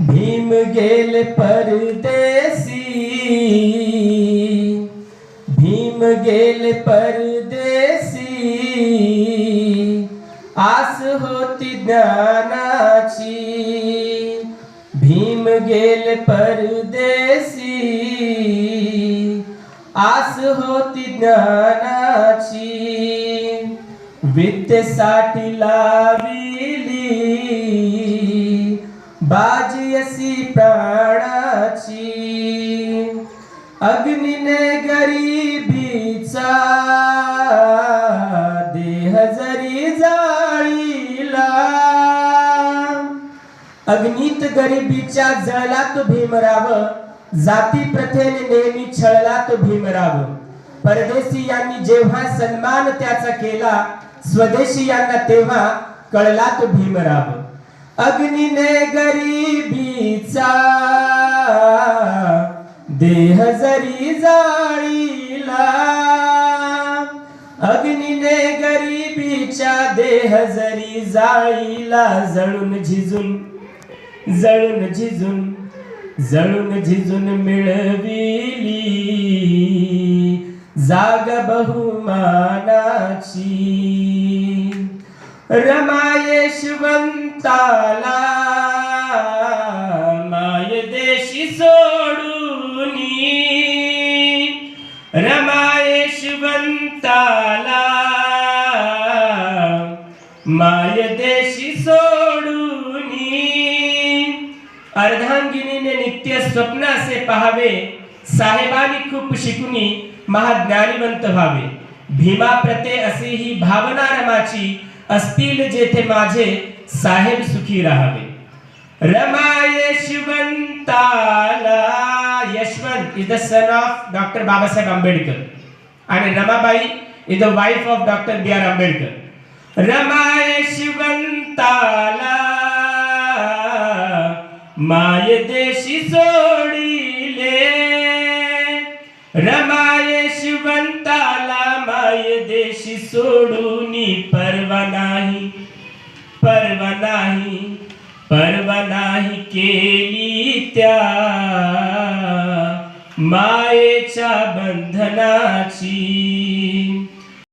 भीम गेल परदेसी। भीम गेल परदेसी। आस होती ज्ञानाची। भीम गेल परदेसी। आस होती ज्ञानाची। विद्येसाठी लाविली। बाजियसी प्राणाची. अग्निने गरिबीचा देह जरी जाळीला. अग्नीत गरिबीच्या जळलात भीमराव जाती प्रथेने नेहमी छळलात भीमराव परदेशीयांनी जेव्हा सन्मान त्याचा केला स्वदेशीयांना तेव्हा कळलात भीमराव अग्निने गरीबीचा देह जरी जाळीला. अग्निने गरिबीच्या देह जरी जाळीला. जळून झिजून जळून झिजून जळून झिजून मिळविली जाग बहुमानाची. रमायशवंताला माय देशी सोडूनी रमायशवंताला माय देशी सोडूनी अर्धांगिनीने नित्य स्वप्न असे पहावे. साहेबांनी खूप शिकुनी महाज्ञानीवंत व्हावे. भीमा प्रते असे ही भावना रमाची. असतील जेथे माझे साहेब सुखी राहावे. Rama यशवंताला Yashwant is the son of doctor Babasaheb Ambedkar. आणि Ramabai is the wife of doctor B R Ambedkar. Rama यशवंताला माय देशी सोडिले रमाय यशवंत देशी सोडूनी परवा नाही परवा नाही परवा नाही केली त्या. मायेच्या बंधनाची